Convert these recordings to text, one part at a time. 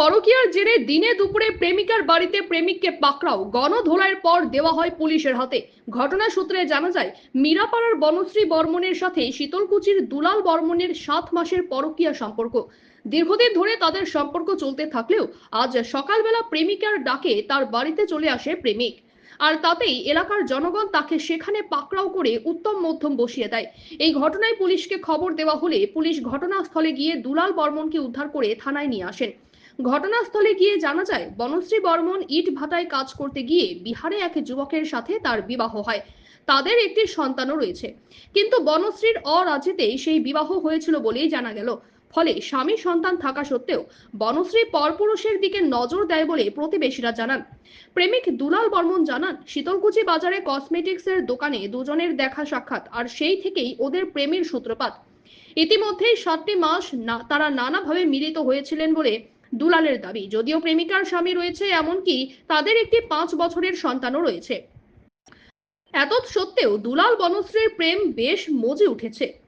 পরকীয়ার জেরে দিনে দুপুরে প্রেমিকার বাড়িতে প্রেমিককে পাকড়াও, গণধোলাইয়ের পর দেওয়া হয় পুলিশের হাতে। ঘটনা সূত্রে জানা যায়, মীরাপাড়ার বনশ্রী বর্মনের সাথে শীতলকুচির দুলাল বর্মনের সাত মাসের পরকীয়া সম্পর্ক। দীর্ঘদিন ধরে তাদের সম্পর্ক চলতে থাকলেও আজ সকালবেলা প্রেমিকার ডাকে তার বাড়িতে চলে আসে প্রেমিক। আর তাতেই এলাকার জনগণ তাকে সেখানে পাকড়াও করে উত্তম মধ্যম বসিয়ে দেয়। এই ঘটনায় পুলিশকে খবর দেওয়া হলে পুলিশ ঘটনাস্থলে গিয়ে দুলাল বর্মনকে উদ্ধার করে থানায় নিয়ে আসেন। ঘটনাস্থলে গিয়ে জানা যায়, বনশ্রী বর্মন ইট ভাটায় কাজ করতে গিয়ে বিহারে এক যুবকের সাথে তার বিবাহ হয়। তাদের একটি সন্তানও রয়েছে। কিন্তু বনশ্রীর অরাজিতেই সেই বিবাহ হয়েছিল বলেই জানা গেল। ফলে স্বামী সন্তান থাকা সত্ত্বেও বনশ্রী পরপুরুষের দিকে নজর দেয় বলে প্রতিবেশীরা জানান। প্রেমিক দুলাল বর্মন জানান, শীতলকুচি বাজারে কসমেটিক্সের দোকানে দুজনের দেখা সাক্ষাৎ, আর সেই থেকেই ওদের প্রেমের সূত্রপাত। ইতিমধ্যেই সাতটি মাস না, তারা নানাভাবে মিলিত হয়েছিলেন বলে দুলালের দাবি। যদিও প্রেমিকার স্বামী রয়েছে, এমনকি তাদের একটি পাঁচ বছরের সন্তানও রয়েছে। এত সত্ত্বেও দুলাল বনশ্রীর প্রেম বেশ মজে উঠেছে।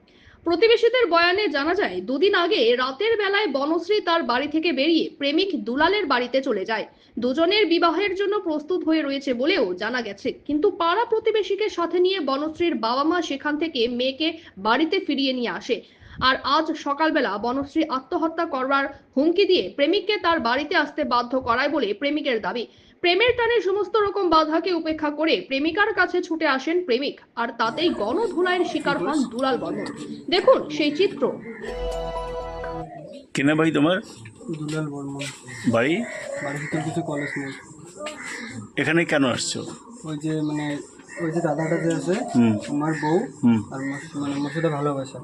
প্রতিবেশীদের বয়ানে জানা যায়, দুদিন আগে রাতের বেলায় বনশ্রী তার বাড়ি থেকে বেরিয়ে প্রেমিক দুলালের বাড়িতে চলে যায়। দুজনের বিবাহের জন্য প্রস্তুত হয়ে রয়েছে বলেও জানা গেছে। কিন্তু পাড়া প্রতিবেশীকে সাথে নিয়ে বনশ্রীর বাবা মা সেখান থেকে মেয়েকে বাড়িতে ফিরিয়ে নিয়ে আসে। আর আজ সকালবেলা বনশ্রী আত্মহত্যা করবার হুমকি দিয়ে প্রেমিককে তার বাড়িতে আসতে বাধ্য করায় বলে প্রেমিকের দাবি। প্রেমের টানে সমস্ত রকম বাধাকে উপেক্ষা করে প্রেমিকার কাছে ছুটে আসেন প্রেমিক আর তাতেই গণধোলাইয়ের শিকার হন দুলাল বর্মন দেখুন সেই চিত্র। কেনা ভাই তোমার? দুলাল বর্মন বাড়ি? বাড়ি ভিতর কিছু কলেজ নেই। এখানে কেন আসছো? ওই যে মানে ওই যে দাদাটা যে আছে আমার বউ আর মানে মোর সাথে ভালোবাসা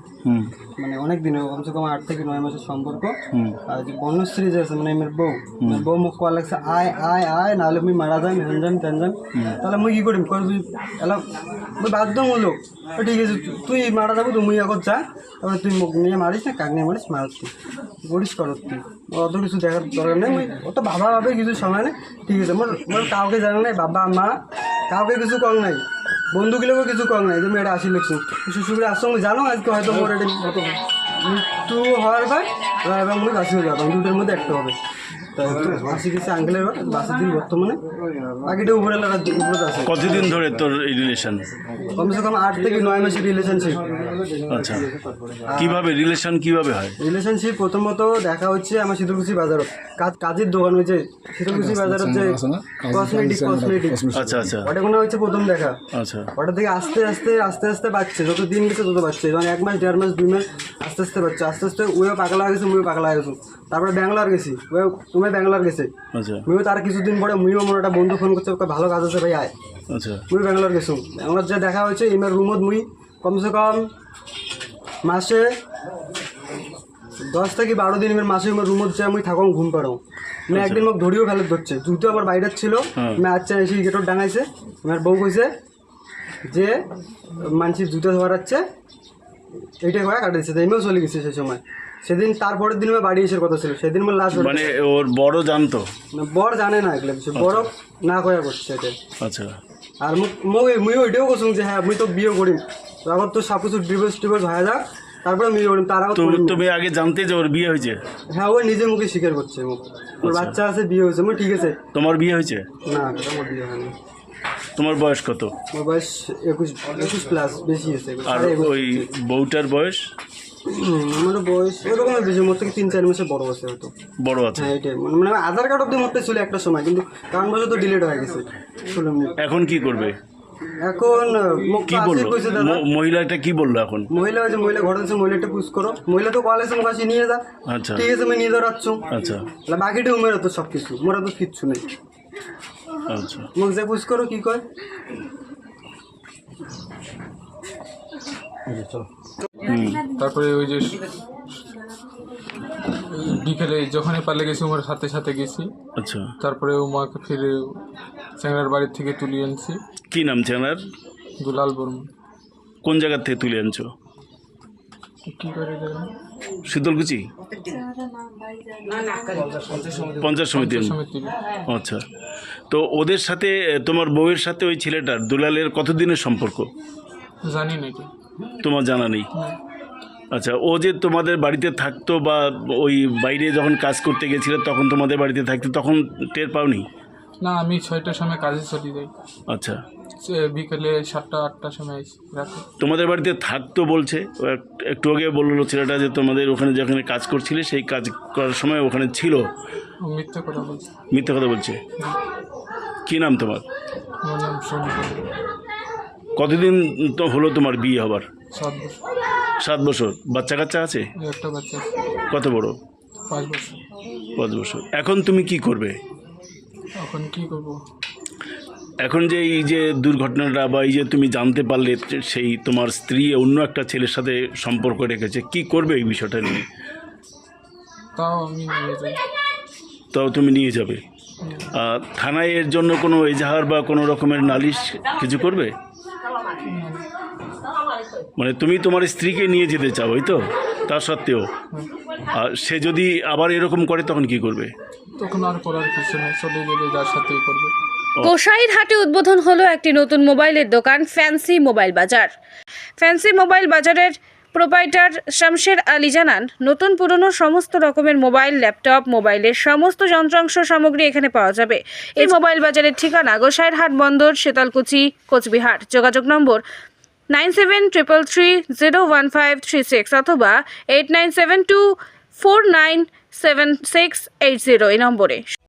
মানে অনেক দিন কমসে কম আট থেকে নয় মাসের সম্পর্ক। আর যে বর্ণশ্রী যে আছে মানে আমার বউ বউ মোক কোয়া লাগছে আয় আয় আয় নাহলে মুই মারা যাম হেন যাম তাহলে মুই কি করিম? কই এলা মুই বাধ্য হলো। ঠিক আছে তুই মারা যাব তুই মুই আগত যা। তারপরে তুই মোক নিয়ে মারিস না কাক নিয়ে মারিস মারাস তুই। করিস কর তুই। অত কিছু দেখার দরকার নেই মুই অত ভাবা ভাবে কিছু সময় নেই। ঠিক আছে মোর মোর কাউকে জানা নাই বাবা মা কাউকে কিছু কম নাই। বন্ধুগুলোকেও কিছু কম নাই তুমি এটা আসি লিখছো। শ্বশুর আসুন জানো আজকে হয়তো মোর এটা মৃত্যু হওয়ার পর এবং আসি হয়ে যাবে দুটোর মধ্যে একটা হবে। আঙ্কেলের বাসের দিন বর্তমানে। বাকিটা উপরে উপরে আছে। কতদিন ধরে তোর এই রিলেশন কমসে কম আট থেকে নয় মাসের রিলেশনশিপ আচ্ছা। কীভাবে রিলেশন কীভাবে হয়? রিলেশনশিপ প্রথমত দেখা হচ্ছে আমার শীতলকুচি বাজারত। কাজ কাজের দোকান হয়েছে। শীতলকুচি বাজারত যে কসমেটিক কসমেটিক আচ্ছা আচ্ছা। ওটা কোনো হচ্ছে প্রথম দেখা। আচ্ছা। ওটা থেকে আস্তে আস্তে আস্তে আস্তে বাড়ছে। যত দিন গেছে তত বাড়ছে। যেমন এক মাস দেড় মাস দুই মাস আস্তে আস্তে বাড়ছে। আস্তে আস্তে ওয়েও পাগলা হয়ে গেছে মুইও পাগলা হয়ে গেছো। তারপরে ব্যাঙ্গালোর গেছি। ওয়ে তুমি ব্যাঙ্গালোর গেছে। আচ্ছা। মুইও তার কিছুদিন পরে মুইও মোর একটা বন্ধু ফোন করছে ওকে ভালো কাজ আছে ভাই আয়। আচ্ছা। মুই ব্যাঙ্গালোর গেছো। আমার যে দেখা হয়েছে ইমের রুমত মুই কমসে কম মাসে দশ থেকে বারো দিন ইমের মাসে ইমের রুমত যে আমি থাকং ঘুম পারো মানে একদিন মোক ধরিও ফেলত ধরছে। জুতো আমার বাইরে ছিল হ্যাঁ। আমি আচ্ছা এসে গেটর ডাঙাইছে। আমার বউ কইছে যে মানসির জুতো ধরাচ্ছে এইটাই কয়া কাটাইছে তাই এমনিও চলে গেছে সেই সময়। সেদিন তারপরের দিন আমার বাড়ি এসে কথা ছিল। সেদিন আমার লাস্ট মানে ওর বড় জানতো? বর জানে না এগুলো কিছু। বড় না কয়া করছে এটা আচ্ছা। আর মই মুই ওইটাও করছুম যে হ্যাঁ মুই তো বিয়ে করি। তো আমার তো সব কিছু ডিভোর্স টিভোর্স হয়ে যাক তারপরে আমি বিয়ে করিম তারাও তো করিম তুমি আগে জানতে যে ওর বিয়ে হয়েছে? হ্যাঁ ওই নিজে মুখে স্বীকার করছে মুখ। ওর বাচ্চা আছে বিয়ে হয়েছে। মুই ঠিক আছে। তোমার বিয়ে হয়েছে? না কাকা মোর বিয়ে হয়নি। তোমার বয়স কত? বয়স একুশ একুশ প্লাস বেশি আছে আর ওই বউটার বয়স? আমার বয়স ওরকম বেশি মোর থেকে তিন চার মাসে বড় আছে হয়তো। বড় আছে? হ্যাঁ এটাই। মানে মানে আধার কার্ড অব্দি মরতে ছিল একটা সময় কিন্তু কারণ বছর তো ডিলেট হয়ে গেছে শুনলাম এখন কি করবে? এখন কি বলল? কইছে দাদা। মহিলাটা কি বলল এখন? মহিলা আছে মহিলা ঘরে আছে মহিলাটা পুষ করো। মহিলা তো কল আছে মুখ নিয়ে যা। আচ্ছা। ঠিক আছে আমি নিয়ে যাচ্ছ আচ্ছা। বাকিটা উমের তো সব কিছু মোরা তো কিচ্ছু নেই। আচ্ছা। মুখ যে পুষ করো কি কয়? হুম তারপরে ওই যে বিকেলে যখনই পালে গেছি ওর সাথে সাথে গেছি। আচ্ছা। তারপরে ও মাকে ফিরে চ্যাংড়ার বাড়ির থেকে তুলে আনছি। কি নাম চেনার দুলাল বর্মন কোন জায়গা থেকে তুলে আনছো? কি করে শীতলকুচি? পঞ্চাশ সমিতি। সমিতি। আচ্ছা। তো ওদের সাথে তোমার বউয়ের সাথে ওই ছেলেটার দুলালের কতদিনের সম্পর্ক? জানি নাকি তোমার জানা নেই। আচ্ছা ও যে তোমাদের বাড়িতে থাকতো বা ওই বাইরে যখন কাজ করতে গেছিলে তখন তোমাদের বাড়িতে থাকতো তখন টের পাওনি? না আমি ছয়টার সময় কাজে চলে যাই। আচ্ছা। বিকেলে সাতটা আটটার সময় রাতে তোমাদের বাড়িতে থাকতো বলছে? একটু আগে বলল ছেলেটা যে তোমাদের ওখানে যেখানে কাজ করছিলে সেই কাজ করার সময় ওখানে ছিল। ও মিথ্যা কথা বলছে। মিথ্যা কথা বলছে। কি নাম তোমার? আমার নাম কতদিন তো হলো তোমার বিয়ে হবার? সাত বছর। সাত বছর। বাচ্চা কাচ্চা আছে? একটা বাচ্চা আছে, কত বড়? পাঁচ বছর। পাঁচ বছর। এখন তুমি কি করবে? এখন কি করব? এখন যে এই যে দুর্ঘটনাটা বা এই যে তুমি জানতে পারলে সেই তোমার স্ত্রী অন্য একটা ছেলের সাথে সম্পর্ক রেখেছে কি করবে এই বিষয়টা নিয়ে? তাও আমি নিয়ে যাই তাও তুমি নিয়ে যাবে। আর থানায় এর জন্য কোনো এজাহার বা কোনো রকমের নালিশ কিছু করবে? মানে তুমি তোমার স্ত্রীকে নিয়ে যেতে চাও ওই তো? তা সত্ত্বেও। আর সে যদি আবার এরকম করে তখন কি করবে? তখন আর করার কিছু নেই চলে যাবে যার সাথেই করবে। গোসাইর হাটে উদ্বোধন হলো একটি নতুন মোবাইলের দোকান fancy mobile Bazar. Fancy mobile বাজারের প্রোপাইটার শামশের আলী জানান নতুন পুরনো সমস্ত রকমের মোবাইল ল্যাপটপ মোবাইলের সমস্ত যন্ত্রাংশ সামগ্রী এখানে পাওয়া যাবে। এই মোবাইল বাজারের ঠিকানা গোসাইর হাট বন্দর শীতলকুচি কোচবিহার। যোগাযোগ নম্বর nine seven triple three zero one five three six অথবা eight nine seven two four nine seven six eight zero এই নম্বরে।